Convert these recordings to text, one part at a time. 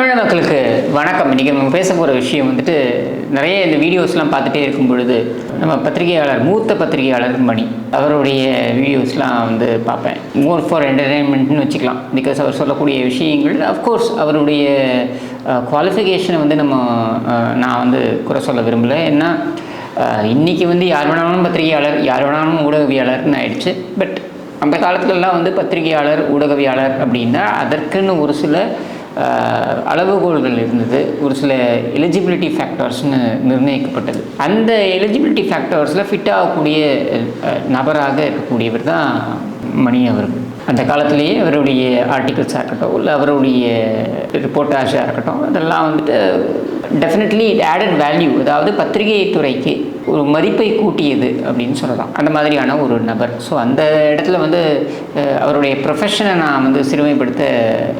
தமிழ் மக்களுக்கு வணக்கம். இன்றைக்கி நம்ம பேச போகிற விஷயம் வந்துட்டு நிறைய இந்த வீடியோஸ்லாம் பார்த்துட்டே இருக்கும் பொழுது நம்ம பத்திரிகையாளர் மூத்த பத்திரிகையாளர் மணி அவருடைய வீடியோஸ்லாம் வந்து பார்ப்பேன். மோர் ஃபார் என்டர்டெயின்மெண்ட்னு வச்சுக்கலாம். பிகாஸ் அவர் சொல்லக்கூடிய விஷயங்கள் அஃப்கோர்ஸ் அவருடைய குவாலிஃபிகேஷனை வந்து நம்ம நான் வந்து குறை சொல்ல விரும்பலை. ஏன்னா இன்றைக்கி இன்னைக்கு வந்து யார் வேணாலும் பத்திரிகையாளர் யார் வேணாலும் ஊடகவியாளர்னு ஆயிடுச்சு. பட் அந்த காலத்துலலாம் வந்து பத்திரிகையாளர் ஊடகவியாளர் அப்படின்னா அதற்குன்னு ஒரு சில அளவுகோல்கள் இருந்தது. ஒரு சில எலிஜிபிலிட்டி ஃபேக்டர்ஸ்னு நிர்ணயிக்கப்பட்டது. அந்த எலிஜிபிலிட்டி ஃபேக்டர்ஸில் ஃபிட் ஆகக்கூடிய நபராக இருக்கக்கூடியவர் தான் மணி அவர்கள். அந்த காலத்திலேயே அவருடைய ஆர்டிகல்ஸாக இருக்கட்டும் இல்லை அவருடைய ரிப்போர்ட்டாஸாக இருக்கட்டும் அதெல்லாம் வந்துட்டு டெஃபினெட்லி இட் ஆடட் வேல்யூ அதாவது பத்திரிகை துறைக்கு ஒரு மதிப்பை கூட்டியது அப்படின்னு சொல்லலாம். அந்த மாதிரியான ஒரு நபர். ஸோ அந்த இடத்துல வந்து அவருடைய ப்ரொஃபஷனை நான் வந்து சிறுமைப்படுத்த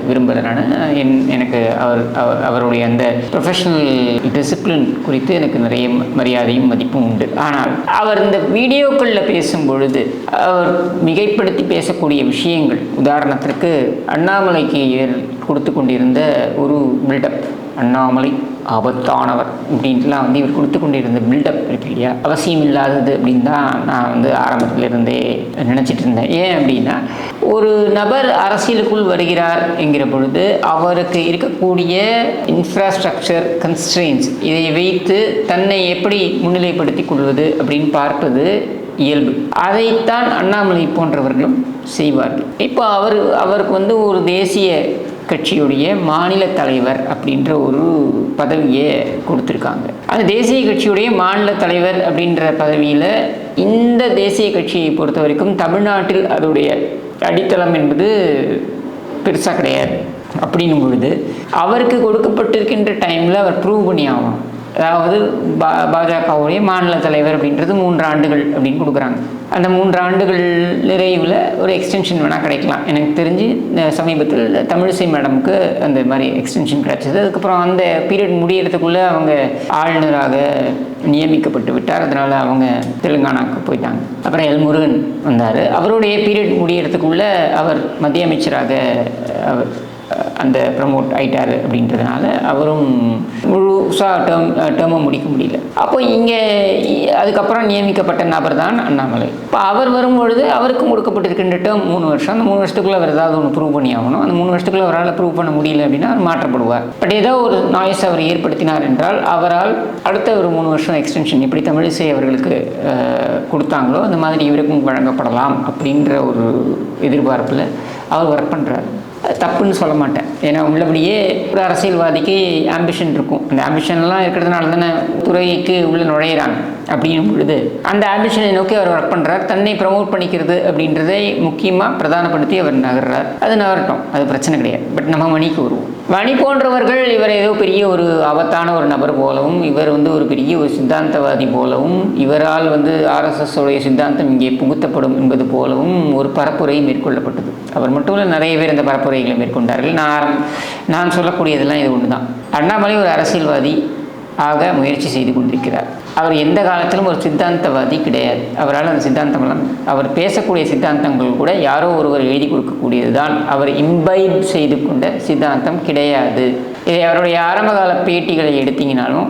விரும்புகிறேன் நான் என் எனக்கு அவர் அவருடைய அந்த ப்ரொஃபஷனல் டிசிப்ளின் குறித்து எனக்கு நிறைய ம- மரியாதையும் மதிப்பும் உண்டு. ஆனால் அவர் இந்த வீடியோக்களில் பேசும் பொழுது அவர் மிகைப்படுத்தி பேசக்கூடிய விஷயங்கள். உதாரணத்திற்கு அண்ணாமலைக்கு ஏற்- கொடுத்து கொண்டிருந்த ஒரு பில்டப் அண்ணாமலை ஆபத்தானவர் அப்படின்ட்டுலாம் வந்து இவர் கொடுத்து கொண்டிருந்த பில்டப் இருக்கு இல்லையா? அவசியம் இல்லாதது அப்படின்னு தான் நான் வந்து ஆரம்பத்தில் இருந்தே நினச்சிட்டு இருந்தேன். ஏன் அப்படின்னா ஒரு நபர் அரசியலுக்குள் வருகிறார் என்கிற பொழுது அவருக்கு இருக்கக்கூடிய இன்ஃப்ராஸ்ட்ரக்சர் கன்ஸ்ட்ரெயின்ஸ் இதை வைத்து தன்னை எப்படி முன்னிலைப்படுத்திக் கொள்வது அப்படின்னு பார்ப்பது இயல்பு. அதைத்தான் அண்ணாமலை போன்றவர்களும் செய்வார்கள். இப்போ அவர் அவருக்கு வந்து ஒரு தேசிய கட்சியுடைய மாநில தலைவர் அப்படின்ற ஒரு பதவியை கொடுத்துருக்காங்க. அந்த தேசிய கட்சியுடைய மாநில தலைவர் அப்படின்ற பதவியில் இந்த தேசிய கட்சியை பொறுத்த வரைக்கும் தமிழ்நாட்டில் அதோடைய அடித்தளம் என்பது பெருசாக கிடையாது. அப்படின்னும் பொழுது அவருக்கு கொடுக்கப்பட்டிருக்கின்ற டைமில் அவர் ப்ரூவ் பண்ணி ஆகணும். அதாவது பா பாஜகவுடைய மாநில தலைவர் அப்படின்றது மூன்று ஆண்டுகள் அப்படின்னு கொடுக்குறாங்க. அந்த மூன்று ஆண்டுகள் நிறைவில் ஒரு எக்ஸ்டென்ஷன் வேணால் கிடைக்கலாம். எனக்கு தெரிஞ்சு இந்த சமீபத்தில் தமிழிசை மேடமுக்கு அந்த மாதிரி எக்ஸ்டென்ஷன் கிடைச்சது. அதுக்கப்புறம் அந்த பீரியட் முடியறதுக்குள்ளே அவங்க ஆளுநராக நியமிக்கப்பட்டு விட்டார். அதனால் அவங்க தெலுங்கானாவுக்கு போயிட்டாங்க. அப்புறம் எல் முருகன் வந்தார். அவருடைய பீரியட் முடியறதுக்குள்ளே அவர் மத்திய அமைச்சராக அவர் அந்த ப்ரமோட் ஆயிட்டாரு அப்படின்றதுனால அவரும் முழுசாக டேர்ம் டேர்மை முடிக்க முடியல. அப்போ இங்கே அதுக்கப்புறம் நியமிக்கப்பட்ட நபர் தான் அண்ணாமலை. இப்போ அவர் வரும்பொழுது அவருக்கும் கொடுக்கப்பட்டிருக்கின்ற டேர்ம் மூணு வருஷம். அந்த மூணு வருஷத்துக்குள்ள அவர் ஏதாவது ஒன்று ப்ரூவ் பண்ணி ஆகணும். அந்த மூணு வருஷத்துக்குள்ள அவரால் ப்ரூவ் பண்ண முடியல அப்படின்னா அவர் மாற்றப்படுவார். பட் ஏதோ ஒரு நாய்ஸ் அவர் ஏற்படுத்தினார் என்றால் அவரால் அடுத்த ஒரு மூணு வருஷம் எக்ஸ்டென்ஷன் எப்படி தமிழிசை அவர்களுக்கு கொடுத்தாங்களோ அந்த மாதிரி இவருக்கும் வழங்கப்படலாம் அப்படின்ற ஒரு எதிர்பார்ப்பில் அவர் ஒர்க் பண்ணுறாரு தப்புன்னு சொல்ல மாட்டேன். ஏன்னா உள்ளபடியே ஒரு அரசியல்வாதிக்கு ஆம்பிஷன் இருக்கும். அந்த ஆம்பிஷன்லாம் இருக்கிறதுனால தானே துறைக்கு உள்ள நுழையிறாங்க. அப்படின்னும் பொழுது அந்த ஆம்பிஷனை நோக்கி அவர் ஒர்க் பண்ணுறார் தன்னை ப்ரமோட் பண்ணிக்கிறது அப்படின்றதை முக்கியமாக பிரதானப்படுத்தி அவர் நகர்றார். அது நகரட்டும். அது பிரச்சனை கிடையாது. பட் நம்ம மணிக்கு வருவோம். மணி போன்றவர்கள் இவர் ஏதோ பெரிய ஒரு ஆபத்தான ஒரு நபர் போலவும் இவர் வந்து ஒரு பெரிய ஒரு சித்தாந்தவாதி போலவும் இவரால் வந்து ஆர்எஸ்எஸ் உடைய சித்தாந்தம் இங்கே புகுத்தப்படும் என்பது போலவும் ஒரு பரப்புரை மேற்கொள்ளப்பட்டது. அவர் மட்டும் இல்லை நிறைய பேர் இந்த பரப்புரைகளை மேற்கொண்டார்கள். நான் நான் சொல்லக்கூடியதெல்லாம் இது ஒன்று தான் அண்ணாமலை ஒரு அரசியல்வாதி. ஆக முயற்சி செய்து கொண்டிருக்கிறார். அவர் எந்த காலத்திலும் ஒரு சித்தாந்தவாதி கிடையாது. அவரால் அந்த சித்தாந்தம்லாம் அவர் பேசக்கூடிய சித்தாந்தங்கள் கூட யாரோ ஒருவர் எழுதி கொடுக்கக்கூடியது தான் அவர் இம்பைப் செய்து கொண்ட சித்தாந்தம் கிடையாது. இதை அவருடைய ஆரம்பகால பேட்டிகளை எடுத்தீங்கனாலும்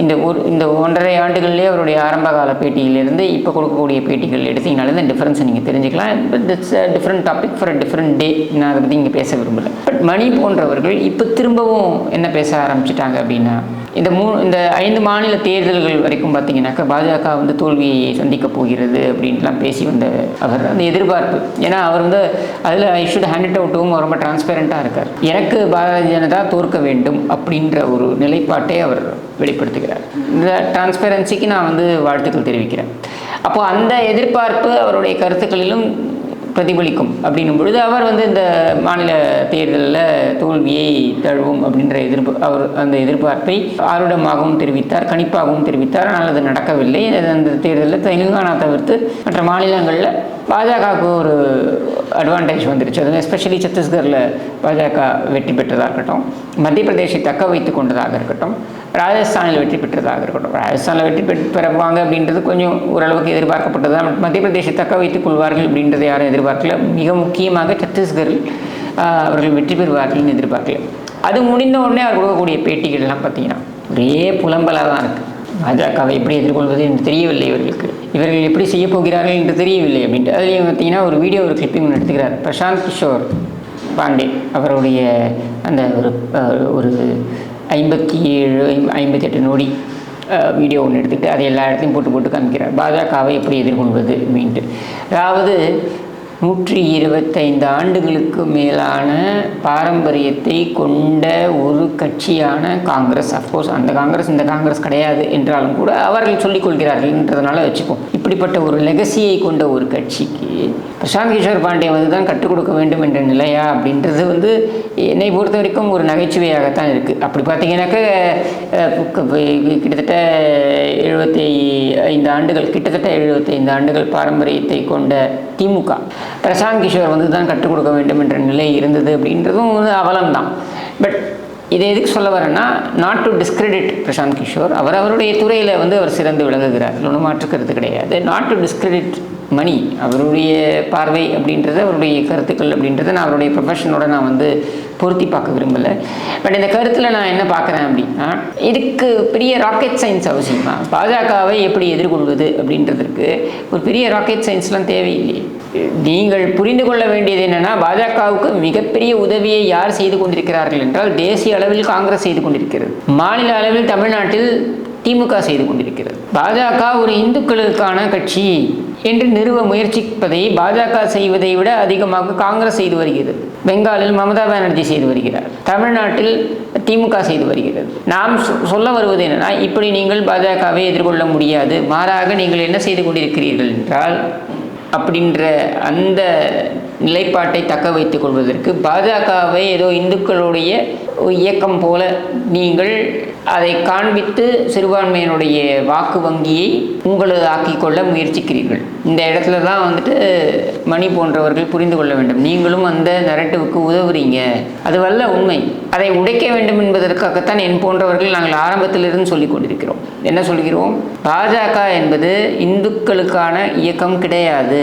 இந்த ஒரு இந்த ஒன்றரை ஆண்டுகள்லேயே அவருடைய ஆரம்பகால பேட்டியிலிருந்து இப்போ கொடுக்கக்கூடிய பேட்டிகள் எடுத்தீங்கனாலும் இந்த டிஃப்ரென்ஸை நீங்கள் தெரிஞ்சுக்கலாம். But it's different topic for a different day நான் அதை பற்றி இங்கே பேச விரும்பலை. பட் மணி போன்றவர்கள் இப்போ திரும்பவும் என்ன பேச ஆரம்பிச்சிட்டாங்க அப்படின்னா இந்த மூ இந்த ஐந்து மாநில தேர்தல்கள் வரைக்கும் பார்த்தீங்கன்னாக்கா பாஜக வந்து தோல்வியை சந்திக்க போகிறது அப்படின்ட்டுலாம் பேசி வந்த அவர். அந்த எதிர்பார்ப்பு. ஏன்னா அவர் வந்து அதில் ஐ ஷுட் ஹேண்ட் அவுட்டும் ரொம்ப டிரான்ஸ்பேரண்ட்டாக இருக்கார். எனக்கு பாரதிய ஜனதா தோற்க வேண்டும் அப்படின்ற ஒரு நிலைப்பாட்டை அவர் வெளிப்படுத்துகிறார். இந்த டிரான்ஸ்பேரன்சிக்கு நான் வந்து வாழ்த்துக்கள் தெரிவிக்கிறேன். அப்போ அந்த எதிர்பார்ப்பு அவருடைய கருத்துக்களிலும் பிரதிபலிக்கும் அப்படின்னும் பொழுது அவர் வந்து இந்த மாநில தேர்தலில் தோல்வியை தழுவும் அப்படின்ற எதிர்ப்பு அவர் அந்த எதிர்பார்ப்பை ஆருடமாகவும் தெரிவித்தார் கணிப்பாகவும் தெரிவித்தார். ஆனால் அது நடக்கவில்லை. அது அந்த தேர்தலில் தெலுங்கானா தவிர்த்து மற்ற மாநிலங்களில் பாஜகவுக்கு ஒரு அட்வான்டேஜ் வந்துருச்சு. அதுவும் எஸ்பெஷலி சத்தீஸ்கரில் பாஜக வெற்றி பெற்றதாக இருக்கட்டும் மத்திய பிரதேசை தக்க வைத்து கொண்டதாக இருக்கட்டும் ராஜஸ்தானில் வெற்றி பெற்றதாக இருக்கட்டும். ராஜஸ்தானில் வெற்றி பெற்று பெறுவாங்க அப்படின்றது கொஞ்சம் ஓரளவுக்கு எதிர்பார்க்கப்பட்டது தான் மத்திய பிரதேச தக்க வைத்துக் கொள்வார்கள் அப்படின்றத யாரும் எதிர்பார்க்கல. மிக முக்கியமாக சத்தீஸ்கரில் அவர்கள் வெற்றி பெறுவார்கள்னு எதிர்பார்க்கல. அது முடிந்த உடனே அவர் கொடுக்கக்கூடிய பேட்டிகள்லாம் பார்த்தீங்கன்னா ஒரே புலம்பலாக தான் இருக்குது பாஜகவை எப்படி எதிர்கொள்வது என்று தெரியவில்லை இவர்களுக்கு. இவர்கள் எப்படி செய்ய போகிறார்கள் என்று தெரியவில்லை அப்படின்ட்டு. அதுலேயும் பார்த்தீங்கன்னா ஒரு வீடியோ ஒரு கிளிப்பிங் ஒன்று எடுத்துக்கிறார். பிரசாந்த் கிஷோர் பாண்டே அவருடைய அந்த ஒரு ஒரு ஐம்பத்தி ஏழு ஐம்பத்தி எட்டு நொடி வீடியோ ஒன்று எடுத்துக்கிட்டு அதை எல்லா இடத்தையும் போட்டு போட்டு காமிக்கிறார். பாஜகவை எப்படி எதிர்கொள்வது அப்படின்ட்டு. அதாவது நூற்றி இருபத்தைந்து ஆண்டுகளுக்கு மேலான பாரம்பரியத்தை கொண்ட ஒரு கட்சியான காங்கிரஸ். அஃப்கோர்ஸ் அந்த காங்கிரஸ் இந்த காங்கிரஸ் கிடையாது என்றாலும் கூட அவர்கள் சொல்லிக் கொள்கிறார்கள்ன்றதுனால வச்சுப்போம். இப்படிப்பட்ட ஒரு லெகசியை கொண்ட ஒரு கட்சிக்கு பிரசாந்த் கிஷோர் பாண்டே வந்து தான் கற்றுக் கொடுக்க வேண்டும் என்ற நிலையா அப்படின்றது வந்து என்னை பொறுத்த வரைக்கும் ஒரு நகைச்சுவையாகத்தான் இருக்குது அப்படி பார்த்தீங்கன்னாக்க கிட்டத்தட்ட எழுபத்தி ஐந்து ஆண்டுகள் கிட்டத்தட்ட எழுபத்தைந்து ஆண்டுகள் பாரம்பரியத்தை கொண்ட திமுக. பிரசாந்த் கிஷோர் வந்து தான் கற்றுக் கொடுக்க வேண்டும் என்ற நிலை இருந்தது அப்படின்றதும் அவலம் அவலம்தான். பட் இதை எதுக்கு சொல்ல வரேன்னா not to discredit Prashant Kishor அவர் அவருடைய துறையில் வந்து அவர் சிறந்து விளங்குகிறார். ஒன்றும் மாற்றுக்கிறது கிடையாது. நாட் டு டிஸ்கிரெடிட் மணி அவருடைய பார்வை அப்படின்றது அவருடைய கருத்துக்கள் அப்படின்றத நான் அவருடைய ப்ரொஃபஷனோட நான் வந்து பொருத்தி பார்க்க விரும்பலை. பட் இந்த கருத்தில் நான் என்ன பார்க்குறேன் அப்படின்னா இதுக்கு பெரிய ராக்கெட் சயின்ஸ் அவசியமா. பாஜகவை எப்படி எதிர்கொள்வது அப்படின்றதுக்கு ஒரு பெரிய ராக்கெட் சயின்ஸ்லாம் தேவையில்லையே. நீங்கள் புரிந்து கொள்ள வேண்டியது என்னன்னா பாஜகவுக்கு மிகப்பெரிய உதவியை யார் செய்து கொண்டிருக்கிறார்கள் என்றால் தேசிய அளவில் காங்கிரஸ் செய்து கொண்டிருக்கிறது. மாநில அளவில் தமிழ்நாட்டில் திமுக செய்து கொண்டிருக்கிறது. பாஜக ஒரு இந்துக்களுக்கான கட்சி. என்று நிறுவ முயற்சிப்பதை பாஜக செய்வதை விட அதிகமாக காங்கிரஸ் செய்து வருகிறது. பெங்காலில் மமதா பானர்ஜி செய்து வருகிறார். தமிழ்நாட்டில் திமுக செய்து வருகிறது. நாம் சொ- சொல்ல வருவது என்னன்னா இப்படி நீங்கள் பாஜகவை எதிர்கொள்ள முடியாது. மாறாக நீங்கள் என்ன செய்து கொண்டிருக்கிறீர்கள் என்றால் அப்படின்ற அந்த நிலைப்பாட்டை தக்க வைத்துக் கொள்வதற்கு பாஜகவை ஏதோ இந்துக்களுடைய இயக்கம் போல நீங்கள் அதை காண்பித்து சிறுபான்மையினுடைய வாக்கு வங்கியை உங்களது ஆக்கிக்கொள்ள முயற்சிக்கிறீர்கள். இந்த இடத்துல தான் வந்துட்டு மணி போன்றவர்கள் புரிந்து கொள்ள வேண்டும். நீங்களும் அந்த நரட்டிவுக்கு உதவுறீங்க. அதுவல்ல உண்மை. அதை உடைக்க வேண்டும் என்பதற்காகத்தான் என் போன்றவர்கள் நாங்கள் ஆரம்பத்திலிருந்து சொல்லிக் கொண்டிருக்கிறோம். என்ன சொல்கிறோம்? பாஜக என்பது இந்துக்களுக்கான இயக்கம் கிடையாது.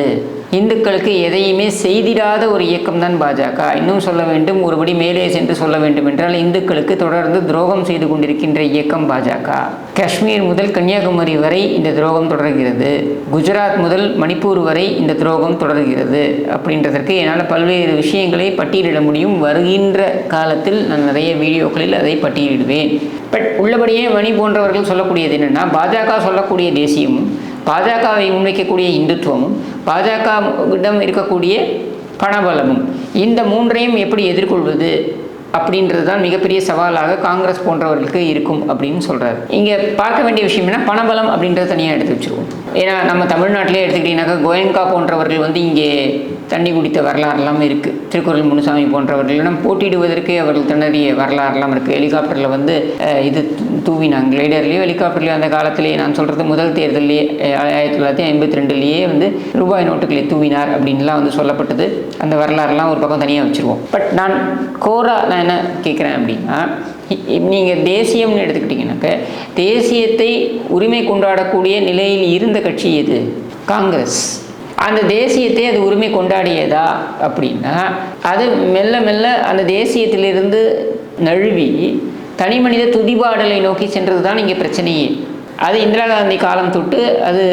இந்துக்களுக்கு எதையுமே செய்திடாத ஒரு இயக்கம் தான் பாஜக. இன்னும் சொல்ல வேண்டும் ஒருபடி மேலே சென்று சொல்ல வேண்டும் என்றால் இந்துக்களுக்கு தொடர்ந்து துரோகம் செய்து கொண்டிருக்கின்ற இயக்கம் பாஜக. காஷ்மீர் முதல் கன்னியாகுமரி வரை இந்த துரோகம் தொடர்கிறது. குஜராத் முதல் மணிப்பூர் வரை இந்த துரோகம் தொடர்கிறது. அப்படின்றதற்கு என்னால் பல்வேறு விஷயங்களை பட்டியலிட முடியும். வருகின்ற காலத்தில் நான் நிறைய வீடியோக்களில் அதை பட்டியலிடுவேன். பட் உள்ளபடியே மணி போன்றவர்கள் சொல்லக்கூடியது என்னென்னா பாஜக சொல்லக்கூடிய தேசியமும் பாஜகவை முன்வைக்கக்கூடிய இந்துத்துவமும் பாஜகவிடம் இருக்கக்கூடிய பணபலமும் இந்த மூன்றையும் எப்படி எதிர்கொள்வது அப்படின்றது தான் மிகப்பெரிய சவாலாக காங்கிரஸ் போன்றவர்களுக்கு இருக்கும் அப்படின்னு சொல்கிறார் இங்கே பார்க்க வேண்டிய விஷயம் என்ன பணபலம் அப்படின்றத தனியாக எடுத்து வச்சுருவோம். ஏன்னா நம்ம தமிழ்நாட்டிலே எடுத்துக்கிட்டிங்கனாக்கா கோயங்கா போன்றவர்கள் வந்து இங்கே தண்ணி குடித்த வரலாறுலாம் இருக்குது திருக்குறள் முனுசாமி போன்றவர்கள் போட்டியிடுவதற்கே அவர்கள் திணறிய வரலாறுலாம் இருக்குது ஹெலிகாப்டரில் வந்து இது தூவினாங்க. கிளைடர்லேயோ ஹெலிகாப்டர்லேயோ அந்த காலத்திலேயே நான் சொல்கிறது முதல் தேர்தல்லையே ஆயிரத்தி தொள்ளாயிரத்தி ஐம்பத்தி ரெண்டுலேயே வந்து ரூபாய் நோட்டுகளை தூவினார் அப்படின்லாம் வந்து சொல்லப்பட்டது. அந்த வரலாறுலாம் ஒரு பக்கம் தனியாக வச்சுருவோம். பட் நான் கோரா நான் என்ன கேட்குறேன் அப்படின்னா நீங்கள் தேசியம்னு எடுத்துக்கிட்டிங்கனாக்க தேசியத்தை உரிமை கொண்டாடக்கூடிய நிலையில் இருந்த கட்சி எது? காங்கிரஸ். அந்த தேசியத்தை அது உரிமை கொண்டாடியதா அப்படின்னா அது மெல்ல மெல்ல அந்த தேசியத்திலிருந்து நழுவி தனி மனித துதிபாடலை நோக்கி சென்றது தான் இங்கே பிரச்சனையே. அது இந்திரா காந்தி காலம் தொட்டு அது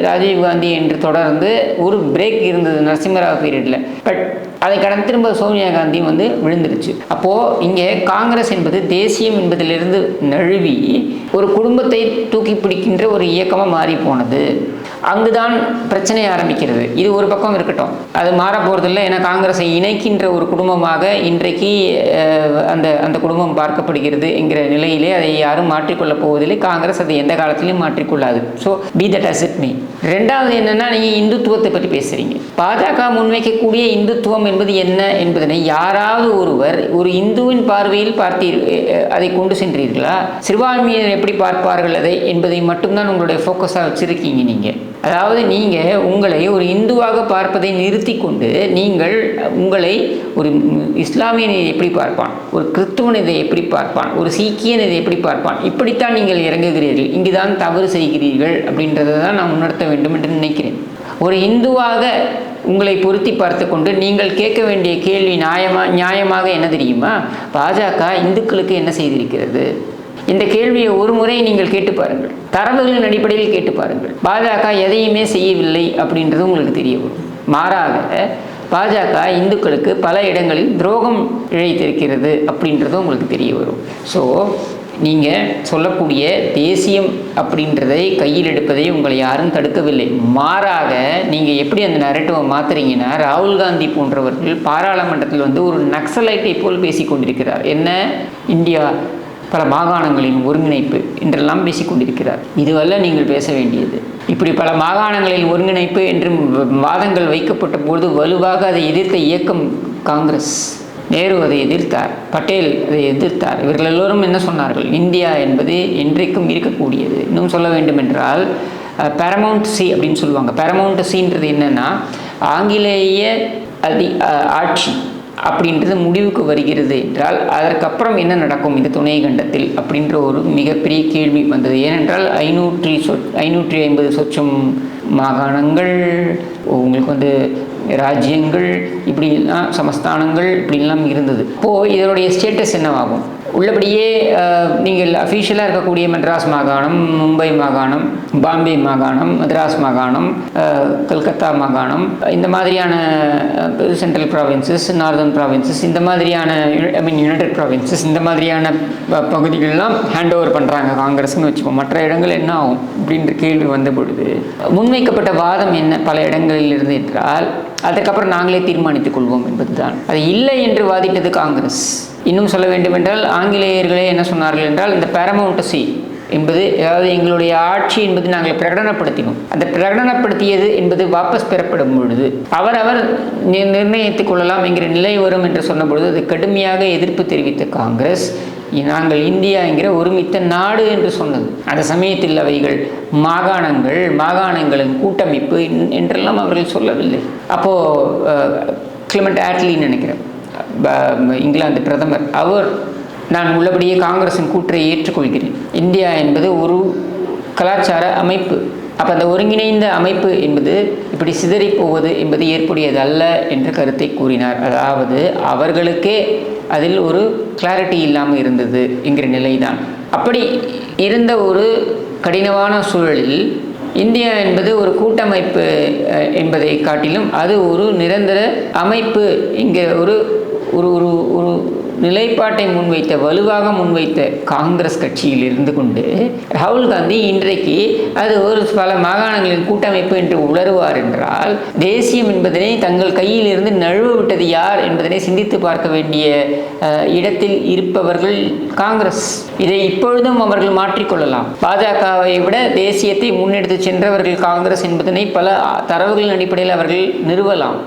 ராஜீவ் காந்தி என்று தொடர்ந்து ஒரு பிரேக் இருந்தது நரசிம்மராவ் பீரியடில் பட் அதை கடந்து திரும்ப சோனியா காந்தியும் வந்து விழுந்துருச்சு அப்போது இங்கே காங்கிரஸ் என்பது தேசியம் என்பதிலிருந்து நழுவி ஒரு குடும்பத்தை தூக்கி பிடிக்கின்ற ஒரு இயக்கமாக மாறி போனது அங்குதான் பிரச்சனை ஆரம்பிக்கிறது. இது ஒரு பக்கம் இருக்கட்டும். அது மாற போகிறதில்ல ஏன்னா காங்கிரஸை இணைக்கின்ற ஒரு குடும்பமாக இன்றைக்கு அந்த அந்த குடும்பம் பார்க்கப்படுகிறது என்கிற நிலையிலே அதை யாரும் மாற்றிக்கொள்ளப் போவதில்லை. காங்கிரஸ் அதை எந்த காலத்திலையும் மாற்றிக்கொள்ளாது. So be that as it may ரெண்டாவது என்னன்னா நீங்கள் இந்துத்துவத்தை பற்றி பேசுகிறீங்க பாஜக முன்வைக்கக்கூடிய இந்துத்துவம் என்பது என்ன என்பதனை யாராவது ஒருவர் ஒரு இந்துவின் பார்வையில் பார்த்தீர் அதை கொண்டு சென்றீர்களா? சிறுபான்மையினர் எப்படி பார்ப்பார்கள் அதை என்பதை மட்டும்தான் உங்களுடைய ஃபோக்கஸாக வச்சுருக்கீங்க நீங்கள் அதாவது நீங்கள் உங்களை ஒரு இந்துவாக பார்ப்பதை நிறுத்தி கொண்டு நீங்கள் உங்களை ஒரு இஸ்லாமியன் இதை எப்படி பார்ப்பான்? ஒரு கிறிஸ்துவன் இதை எப்படி பார்ப்பான்? ஒரு சீக்கியன் இதை எப்படி பார்ப்பான்? இப்படித்தான் நீங்கள் இறங்குகிறீர்கள். இங்குதான் தவறு செய்கிறீர்கள் அப்படின்றத தான் நான் உணர்த்த வேண்டும் என்று நினைக்கிறேன். ஒரு இந்துவாக உங்களை பொருத்தி பார்த்து கொண்டு நீங்கள் கேட்க வேண்டிய கேள்வி நியாயமாக நியாயமாக என்ன தெரியுமா? பாஜக இந்துக்களுக்கு என்ன செய்திருக்கிறது? இந்த கேள்வியை ஒரு முறை நீங்கள் கேட்டு பாருங்கள். தரவுகளின் அடிப்படையில் கேட்டு பாருங்கள். பாஜக எதையுமே செய்யவில்லை அப்படின்றது உங்களுக்கு தெரிய வரும் மாறாக பாஜக இந்துக்களுக்கு பல இடங்களில் துரோகம் இழைத்திருக்கிறது அப்படின்றது உங்களுக்கு தெரிய வரும் ஸோ நீங்கள் சொல்லக்கூடிய தேசியம் அப்படின்றதை கையில் எடுப்பதை உங்களை யாரும் தடுக்கவில்லை. மாறாக நீங்கள் எப்படி அந்த நரட்டுவை மாற்றுறீங்கன்னா ராகுல் காந்தி போன்றவர்கள் பாராளுமன்றத்தில் வந்து ஒரு நக்சலைட்டை போல் பேசி கொண்டிருக்கிறார். என்ன? இந்தியா. பல மாகாணங்களின் ஒருங்கிணைப்பு என்றெல்லாம் பேசிக்கொண்டிருக்கிறார். இதுவல்ல நீங்கள் பேச வேண்டியது. இப்படி பல மாகாணங்களின் ஒருங்கிணைப்பு என்று வாதங்கள் வைக்கப்பட்ட பொழுது வலுவாக அதை எதிர்த்த இயக்கம் காங்கிரஸ். நேரு அதை எதிர்த்தார் பட்டேல் அதை எதிர்த்தார். இவர்கள் எல்லோரும் என்ன சொன்னார்கள்? இந்தியா என்பது என்றைக்கும் இருக்கக்கூடியது. இன்னும் சொல்ல வேண்டும் என்றால் பேரமவுண்ட் சி அப்படின்னு சொல்லுவாங்க. பேரமௌண்ட் சின்றது என்னென்னா ஆங்கிலேய அதி ஆட்சி. அப்படின்றது முடிவுக்கு வருகிறது என்றால் அதற்கப்புறம் என்ன நடக்கும் இந்த துணை கண்டத்தில் அப்படின்ற ஒரு மிகப்பெரிய கேள்வி வந்தது. ஏனென்றால் ஐநூற்றி சொ ஐநூற்றி ஐம்பது சொச்சம் மாகாணங்கள் உங்களுக்கு வந்து ராஜ்யங்கள் இப்படிலாம் சமஸ்தானங்கள் இப்படிலாம் இருந்தது. இப்போது இதனுடைய ஸ்டேட்டஸ் என்னவாகும்? உள்ளபடியே நீங்கள் அஃபீஷியலாக இருக்கக்கூடிய மெட்ராஸ் மாகாணம் மும்பை மாகாணம் பாம்பே மாகாணம் மெட்ராஸ் மாகாணம் கல்கத்தா மாகாணம் இந்த மாதிரியான சென்ட்ரல் ப்ராவின்சஸ் நார்தர்ன் ப்ராவின்சஸ் இந்த மாதிரியான ஐ மீன் யுனைடெட் ப்ராவின்சஸ் இந்த மாதிரியான ப- ஹேண்ட் ஓவர் பண்ணுறாங்க காங்கிரஸ்னு வச்சுப்போம். மற்ற இடங்கள் என்ன ஆகும் அப்படின்ற கேள்வி வந்த பொழுது முன்வைக்கப்பட்ட வாதம் என்ன பல இடங்களில் இருந்து என்றால் அதற்கப்புறம் நாங்களே தீர்மானித்துக் கொள்வோம் என்பதுதான். அது இல்லை என்று வாதிட்டது காங்கிரஸ். இன்னும் சொல்ல வேண்டுமென்றால் ஆங்கிலேயர்களே என்ன சொன்னார்கள் என்றால் இந்த பேரமௌண்டசி சி என்பது அதாவது எங்களுடைய ஆட்சி என்பது நாங்கள் பிரகடனப்படுத்தினோம். அந்த பிரகடனப்படுத்தியது என்பது வாபஸ் பெறப்படும் பொழுது அவரவர் நிர்ணயித்துக் கொள்ளலாம் என்கிற நிலை வரும் என்று சொன்ன பொழுது அது கடுமையாக எதிர்ப்பு தெரிவித்த காங்கிரஸ் நாங்கள் இந்தியா என்கிற ஒருமித்த நாடு என்று சொன்னது. அந்த சமயத்தில் அவைகள் மாகாணங்கள் மாகாணங்களின் கூட்டமைப்பு என்றெல்லாம் அவர்கள் சொல்லவில்லை. அப்போது கிளமெண்ட் ஆட்லின்னு நினைக்கிறேன். இங்கிலாந்து பிரதமர் அவர் நான் உள்ளபடியே காங்கிரஸின் கூற்றை ஏற்றுக்கொள்கிறேன். இந்தியா என்பது ஒரு கலாச்சார அமைப்பு. அப்போ அந்த ஒருங்கிணைந்த அமைப்பு என்பது இப்படி சிதறிப் போவது என்பது ஏற்புடையதல்ல என்ற கருத்தை கூறினார். அதாவது அவர்களுக்கே அதில் ஒரு கிளாரிட்டி இல்லாமல் இருந்தது என்கிற நிலைதான். அப்படி இருந்த ஒரு கடினமான சூழலில் இந்தியா என்பது ஒரு கூட்டமைப்பு என்பதை காட்டிலும் அது ஒரு நிரந்தர அமைப்பு என்கிற ஒரு ஒரு ஒரு ஒரு நிலைப்பாட்டை முன்வைத்த வலுவாக முன்வைத்த காங்கிரஸ் கட்சியில் இருந்து கொண்டு ராகுல் காந்தி இன்றைக்கு அது ஒரு பல மாகாணங்களின் கூட்டமைப்பு என்று உளருவார் என்றால் தேசியம் என்பதனை தங்கள் கையில் இருந்து நழுவ விட்டது யார் என்பதனை சிந்தித்து பார்க்க வேண்டிய இடத்தில் இருப்பவர்கள் காங்கிரஸ். இதை இப்பொழுதும் அவர்கள் மாற்றிக்கொள்ளலாம். பாஜகவை விட தேசியத்தை முன்னெடுத்து சென்றவர்கள் காங்கிரஸ் என்பதனை பல தரவுகளின் அடிப்படையில் அவர்கள் நிறுவலாம்.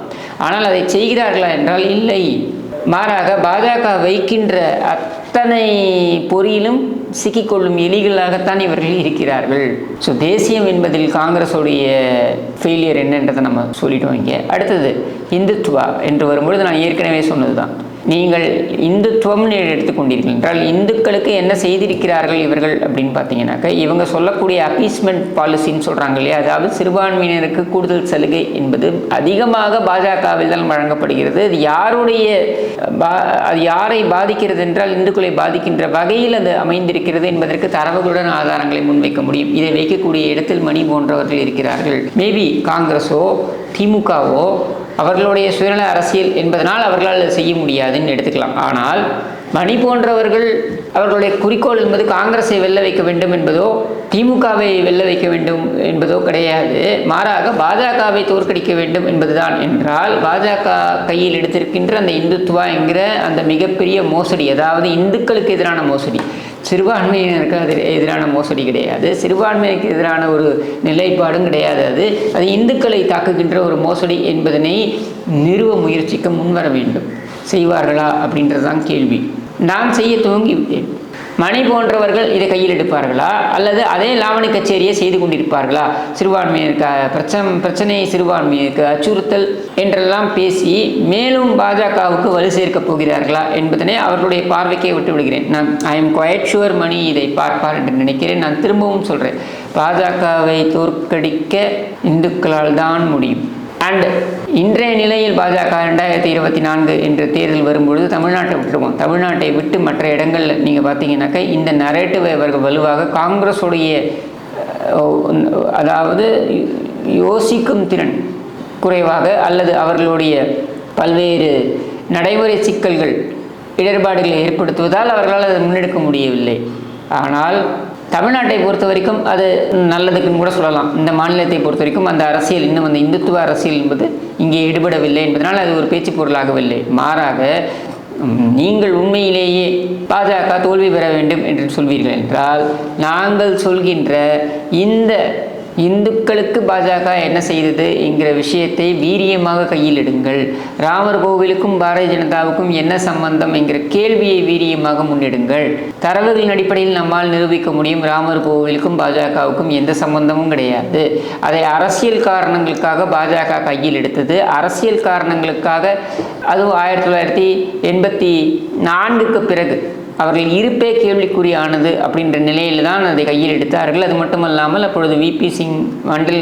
ஆனால் அதை செய்கிறார்களா என்றால் இல்லை. மாறாக பாஜக வைக்கின்ற அத்தனை பொறியிலும் சிக்கிக்கொள்ளும் எலிகளாகத்தான் இவர்கள் இருக்கிறார்கள். ஸோ தேசியம் என்பதில் காங்கிரஸுடைய ஃபெயிலியர் என்னன்றதை நம்ம சொல்லிட்டோம் இங்கே. அடுத்தது இந்துத்வா என்று வரும்பொழுது நான் ஏற்கனவே சொன்னது தான் நீங்கள் இந்துத்துவம்னு எடுத்துக்கொண்டீர்கள் என்றால் இந்துக்களுக்கு என்ன செய்திருக்கிறார்கள் இவர்கள் அப்படின்னு பார்த்தீங்கன்னாக்கா இவங்க சொல்லக்கூடிய அப்பீஸ்மெண்ட் பாலிசின்னு சொல்கிறாங்க இல்லையா? அதாவது சிறுபான்மையினருக்கு கூடுதல் சலுகை என்பது அதிகமாக பாஜகவில் தான் வழங்கப்படுகிறது. அது யாருடைய பா அது யாரை பாதிக்கிறது என்றால் இந்துக்களை பாதிக்கின்ற வகையில் அது அமைந்திருக்கிறது என்பதற்கு தரவுகளுடன் ஆதாரங்களை முன்வைக்க முடியும். இதை வைக்கக்கூடிய இடத்தில் மணி போன்றவர்கள் இருக்கிறார்கள். மேபி காங்கிரஸோ திமுகவோ அவர்களுடைய சுயநல அரசியல் என்பதனால் அவர்களால் செய்ய முடியாதுன்னு எடுத்துக்கலாம். ஆனால் மணி போன்றவர்கள் அவர்களுடைய குறிக்கோள் என்பது காங்கிரஸை வெல்ல வைக்க வேண்டும் என்பதோ திமுகவை வெல்ல வைக்க வேண்டும் என்பதோ கிடையாது. மாறாக பாஜகவை தோற்கடிக்க வேண்டும் என்பதுதான். என்றால் பாஜக கையில் எடுத்திருக்கின்ற அந்த இந்துத்துவா என்கிற அந்த மிகப்பெரிய மோசடி அதாவது இந்துக்களுக்கு எதிரான மோசடி சிறுபான்மையினருக்கு அது எதிரான மோசடி கிடையாது. சிறுபான்மையினருக்கு எதிரான ஒரு நிலைப்பாடும் கிடையாது அது. அது இந்துக்களை தாக்குகின்ற ஒரு மோசடி என்பதனை நிறுவ முயற்சிக்க முன்வர வேண்டும். செய்வார்களா அப்படின்றது தான் கேள்வி. நான் செய்ய துவங்கிவிட்டேன். மணி போன்றவர்கள் இதை கையில் எடுப்பார்களா? அல்லது அதே லாவணி கச்சேரியை செய்து கொண்டிருப்பார்களா? சிறுபான்மையினருக்கு பிரச்சனை பிரச்சனையை சிறுபான்மையினருக்கு அச்சுறுத்தல் என்றெல்லாம் பேசி மேலும் பாஜகவுக்கு வலு சேர்க்கப் போகிறார்களா என்பதனை அவர்களுடைய பார்வைக்கே விட்டு விடுகிறேன். நான் I am quite sure Mani இதை பார்ப்பார் என்று நினைக்கிறேன். நான் திரும்பவும் சொல்கிறேன் பாஜகவை தோற்கடிக்க இந்துக்களால் தான் முடியும். அண்ட் இன்றைய நிலையில் பாஜக ரெண்டாயிரத்தி இருபத்தி நான்கு என்ற தேர்தல் வரும்பொழுது தமிழ்நாட்டை விட்டுருவோம். தமிழ்நாட்டை விட்டு மற்ற இடங்களில் நீங்கள் பார்த்தீங்கன்னாக்கா இந்த நரேட்டிவை அவர்கள் வலுவாக காங்கிரஸுடைய அதாவது யோசிக்கும் திறன் குறைவாக அல்லது அவர்களுடைய பல்வேறு நடைமுறை சிக்கல்கள் இடர்பாடுகளை ஏற்படுத்துவதால் அவர்களால் அதை முன்னெடுக்க முடியவில்லை. ஆனால் தமிழ்நாட்டை பொறுத்த வரைக்கும் அது நல்லதுக்குன்னு கூட சொல்லலாம். இந்த மாநிலத்தை பொறுத்த வரைக்கும் அந்த அரசியல் இன்னும் அந்த இந்துத்துவ அரசியல் என்பது இங்கே ஈடுபடவில்லை என்பதனால் அது ஒரு பேச்சு பொருளாகவில்லை. மாறாக நீங்கள் உண்மையிலேயே பாஜக தோல்வி பெற வேண்டும் என்று சொல்வீர்கள் என்றால் நாங்கள் சொல்கின்ற இந்த இந்துக்களுக்கு பாஜக என்ன செய்தது என்கிற விஷயத்தை வீரியமாக கையில் எடுங்கள் ராமர் கோவிலுக்கும் பாரதிய ஜனதாவுக்கும் என்ன சம்பந்தம் என்கிற கேள்வியை வீரியமாக முன்னெடுங்கள். தரவுகளின் அடிப்படையில் நம்மால் நிரூபிக்க முடியும் ராமர் கோவிலுக்கும் பாஜகவுக்கும் எந்த சம்பந்தமும் கிடையாது. அதை அரசியல் காரணங்களுக்காக பாஜக கையில் எடுத்தது அரசியல் காரணங்களுக்காக அதுவும் ஆயிரத்தி தொள்ளாயிரத்தி எண்பத்தி நான்குக்கு பிறகு. அவர்கள் இருப்பே கேள்விக்குறியானது அப்படின்ற நிலையில் தான் அதை கையில் எடுத்தார்கள். அது மட்டுமல்லாமல் அப்பொழுது விபி சிங் மண்டல்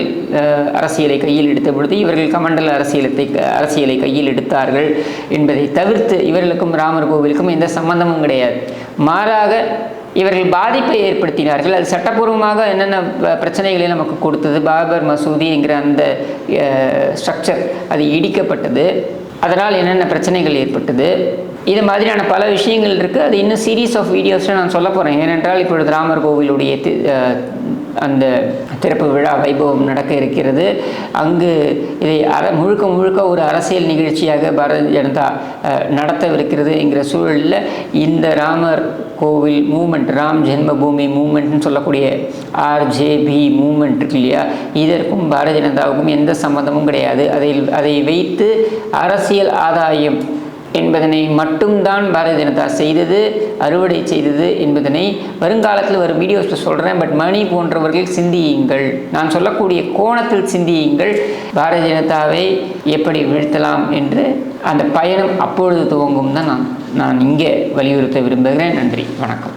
அரசியலை கையில் எடுத்த பொழுது இவர்கள் கமண்டல் அரசியலத்தை அரசியலை கையில் எடுத்தார்கள் என்பதை தவிர்த்து இவர்களுக்கும் ராமர் கோவிலுக்கும் எந்த சம்பந்தமும் கிடையாது. மாறாக இவர்கள் பாதிப்பை ஏற்படுத்தினார்கள். அது சட்டப்பூர்வமாக என்னென்ன பிரச்சனைகளை நமக்கு கொடுத்தது பாபர் மசூதி என்கிற அந்த ஸ்ட்ரக்சர் அது இடிக்கப்பட்டது. அதனால் என்னென்ன பிரச்சனைகள் ஏற்பட்டது? இது மாதிரியான பல விஷயங்கள் இருக்குது அது இன்னும் சீரீஸ் ஆஃப் வீடியோஸில் நான் சொல்ல போகிறேன் ஏனென்றால் இப்பொழுது ராமர் கோவிலுடைய அந்த திறப்பு விழா வைபவம் நடக்க இருக்கிறது. அங்கு இதை அர முழுக்க முழுக்க ஒரு அரசியல் நிகழ்ச்சியாக பாரதிய ஜனதா நடத்தவிருக்கிறது என்கிற சூழலில் இந்த ராமர் கோவில் மூமெண்ட் ராம் ஜென்மபூமி மூமெண்ட்னு சொல்லக்கூடிய ஆர்ஜேபி மூமெண்ட் இருக்கு இல்லையா? இதற்கும் பாரதிய ஜனதாவுக்கும் எந்த சம்மந்தமும் கிடையாது. அதில் அதை வைத்து அரசியல் ஆதாயம் என்பதனை மட்டும்தான் பாரதிய ஜனதா செய்தது அறுவடை செய்தது என்பதனை வருங்காலத்தில் ஒரு வீடியோஸில் சொல்கிறேன் பட் மணி போன்றவர்கள் சிந்தியுங்கள். நான் சொல்லக்கூடிய கோணத்தில் சிந்தியுங்கள். பாரதிய ஜனதாவை எப்படி வீழ்த்தலாம் என்று அந்த பயணம் அப்பொழுது துவங்கும் தான் நான் நான் இங்கே வலியுறுத்த விரும்புகிறேன். நன்றி. வணக்கம்.